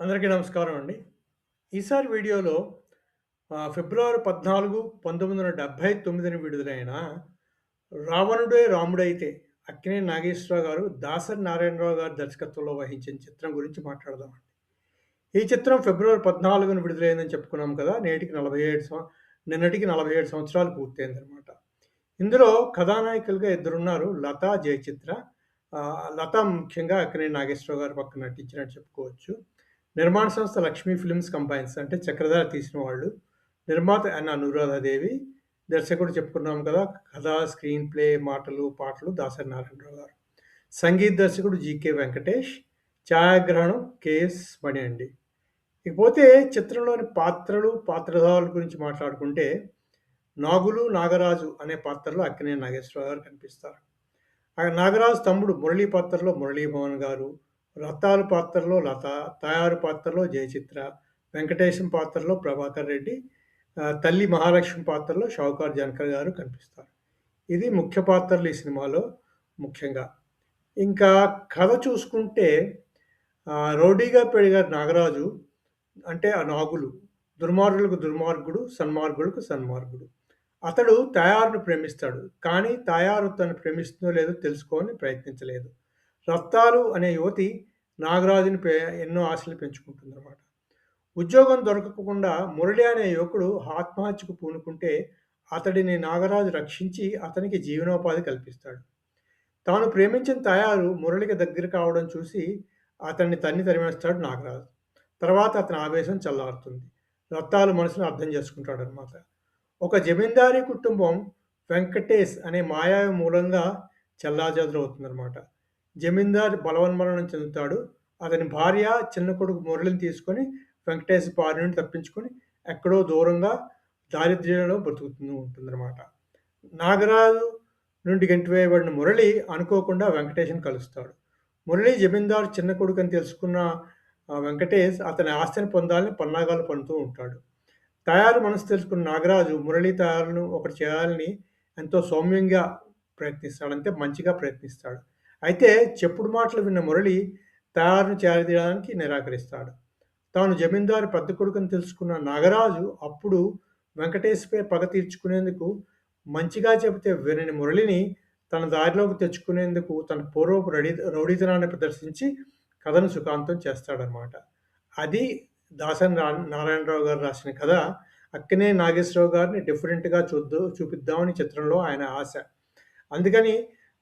అందరికీ నమస్కారం అండి. ఈసారి వీడియోలో ఫిబ్రవరి పద్నాలుగు పంతొమ్మిది వందల డెబ్భై తొమ్మిదిని విడుదలైన 'రావణుడే రాముడైతే' అక్కినే నాగేశ్వరరావు గారు, దాసరి నారాయణరావు గారి దర్శకత్వంలో వహించిన చిత్రం గురించి మాట్లాడదామండి. ఈ చిత్రం ఫిబ్రవరి 14న విడుదలైందని చెప్పుకున్నాం కదా! నేటికి 47 సం నిన్నటికి 47 సంవత్సరాలు పూర్తయిందనమాట. ఇందులో కథానాయకులుగా ఇద్దరున్నారు. లతా జయచిత్ర. లత ముఖ్యంగా అక్కినేని నాగేశ్వరరావు గారి పక్కన నటించినట్టు చెప్పుకోవచ్చు. నిర్మాణ సంస్థ లక్ష్మీ ఫిల్మ్స్ కంపైన్స్ అంటే చక్రధార తీసిన వాళ్ళు. నిర్మాత అన్న అనురాధాదేవి. దర్శకుడు చెప్పుకున్నాం కదా! కథ, స్క్రీన్ ప్లే, మాటలు, పాటలు దాసరి నారాయణరావు గారు. సంగీత దర్శకుడు జీకే వెంకటేష్. ఛాయాగ్రహణం కేఎస్ మణి అండి. ఇకపోతే చిత్రంలోని పాత్రలు, పాత్రధారుల గురించి మాట్లాడుకుంటే నాగులు, నాగరాజు అనే పాత్రలో అక్కినే నాగేశ్వరరావు గారు కనిపిస్తారు. ఆ నాగరాజు తమ్ముడు మురళీ పాత్రలో మురళీభవన్ గారు, రత్తాలు పాత్రలో లత, తయారు పాత్రలో జయచిత్ర, వెంకటేశం పాత్రలో ప్రభాకర్ రెడ్డి, తల్లి మహాలక్ష్మి పాత్రలో షావుకార్ జనకర్ గారు కనిపిస్తారు. ఇది ముఖ్య పాత్రలు ఈ సినిమాలో ముఖ్యంగా. ఇంకా కథ చూసుకుంటే రౌడీగా పెరిగారు నాగరాజు అంటే ఆ నాగులు. దుర్మార్గులకు దుర్మార్గుడు, సన్మార్గులకు సన్మార్గుడు. అతడు తయారును ప్రేమిస్తాడు. కానీ తయారు తను ప్రేమిస్తుందో లేదో తెలుసుకోని ప్రయత్నించలేదు. రత్తాలు అనే యువతి నాగరాజుని పే ఎన్నో ఆశలు పెంచుకుంటుందన్నమాట ఉద్యోగం దొరకకుండా మురళి అనే యువకుడు ఆత్మహత్యకు పూనుకుంటే అతడిని నాగరాజు రక్షించి అతనికి జీవనోపాధి కల్పిస్తాడు. తాను ప్రేమించిన తయారు మురళికి దగ్గర కావడం చూసి అతన్ని తన్ని తరిమేస్తాడు నాగరాజు. తర్వాత అతని ఆవేశం చల్లారుతుంది. రత్తాలు మనసును అర్థం చేసుకుంటాడనమాట. ఒక జమీందారీ కుటుంబం వెంకటేష్ అనే మాయావి మూలంగా చెల్లాచెదరవుతుందనమాట. జమీందార్ బలవన్మరణం చెందుతాడు. అతని భార్య, చిన్న కొడుకు మురళిని తీసుకొని వెంకటేశ్వర బారి నుండి తప్పించుకొని ఎక్కడో దూరంగా దారిద్ర్యంలో బ్రతుకుతూ ఉంటుందన్నమాట నాగరాజు నుండి గెంటివేయబడిన మురళి అనుకోకుండా వెంకటేష్‌ని కలుస్తాడు. మురళి జమీందారు చిన్న కొడుకు అని తెలుసుకున్న వెంకటేష్ అతని ఆస్తిని పొందాలని పన్నాగాలు పన్నుతూ ఉంటాడు. తయారు మనసు తెలుసుకున్న నాగరాజు మురళి తయారును ఒకటి చేయాలని ఎంతో సౌమ్యంగా ప్రయత్నిస్తాడు. అంటే మంచిగా ప్రయత్నిస్తాడు. అయితే చెప్పుడు మాటలు విన్న మురళి తయారును చేరదీయడానికి నిరాకరిస్తాడు. తాను జమీందారు పెద్ద కొడుకుని తెలుసుకున్న నాగరాజు అప్పుడు వెంకటేష్‌పై పగ తీర్చుకునేందుకు మంచిగా చెబితే వినని మురళిని తన దారిలోకి తెచ్చుకునేందుకు తన పూర్వపు రడీ రౌడీతనాన్ని ప్రదర్శించి కథను సుఖాంతం చేస్తాడనమాట. అది దాసరి రా నారాయణరావు గారు రాసిన కథ. అక్కినే నాగేశ్వరరావు గారిని డిఫరెంట్‌గా చూద్దు చూపిద్దామని చిత్రంలో ఆయన ఆశ. అందుకని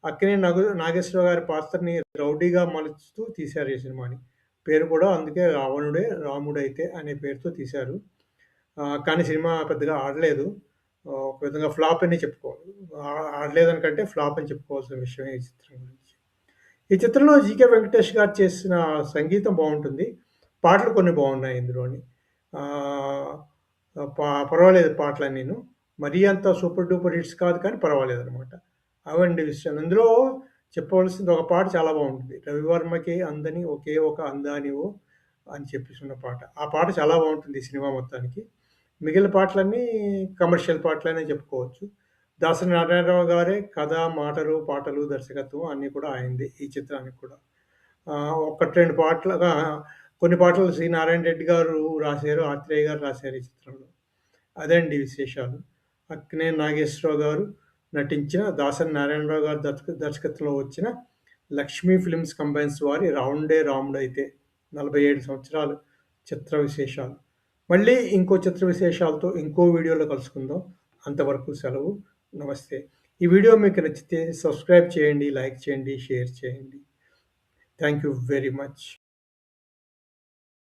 అక్కినే నగు నాగేశ్వరరావు గారి పాత్రని రౌడీగా మలుస్తూ తీశారు ఈ సినిమాని. పేరు కూడా అందుకే 'రావణుడే రాముడైతే' అనే పేరుతో తీశారు. కానీ సినిమా పెద్దగా ఆడలేదు. ఒక విధంగా ఫ్లాప్ అనే చెప్పుకోవాలి. ఆ ఆడలేదని కంటే ఫ్లాప్ అని చెప్పుకోవాల్సిన విషయమే ఈ చిత్రం గురించి. ఈ చిత్రంలో జీకే వెంకటేష్ గారు చేసిన సంగీతం బాగుంటుంది పాటలు కొన్ని బాగున్నాయి ఇందులోని. ఆహ్, ప పర్వాలేదు పాటలన్నీను. మరీ అంత సూపర్ డూపర్ హిట్స్ కాదు కానీ పర్వాలేదు అనమాట అవండి విషయాలు. ఇందులో చెప్పవలసింది ఒక పాట చాలా బాగుంటుంది రవివర్మకి అందని ఒకే ఒక అందానివో' అని చెప్పేసి ఉన్న పాట. ఆ పాట చాలా బాగుంటుంది సినిమా మొత్తానికి. మిగిలిన పాటలన్నీ కమర్షియల్ పాటలనే చెప్పుకోవచ్చు. దాసరి నారాయణరావు గారే కథ, మాటలు, పాటలు, దర్శకత్వం అన్నీ కూడా అయింది ఈ చిత్రానికి కూడా. ఒకటి రెండు పాటలుగా కొన్ని పాటలు శ్రీ నారాయణ రెడ్డి గారు రాశారు. ఆత్రేయ గారు రాశారు ఈ చిత్రంలో. అదండి విశేషాలు. అక్కినే నాగేశ్వరరావు గారు నటించిన దాసరి నారాయణరావు గారి దర్శక దర్శకత్వంలో వచ్చిన లక్ష్మీ ఫిల్మ్స్ కంబైన్స్ వారి రాౌండే రాండ్ అయితే నలభై ఏడు సంవత్సరాలు చిత్ర విశేషాలు. మళ్ళీ ఇంకో చిత్ర విశేషాలతో ఇంకో వీడియోలో కలుసుకుందాం. అంతవరకు సెలవు. నమస్తే. ఈ వీడియో మీకు నచ్చితే సబ్స్క్రైబ్ చేయండి, లైక్ చేయండి, షేర్ చేయండి. Thank you very much.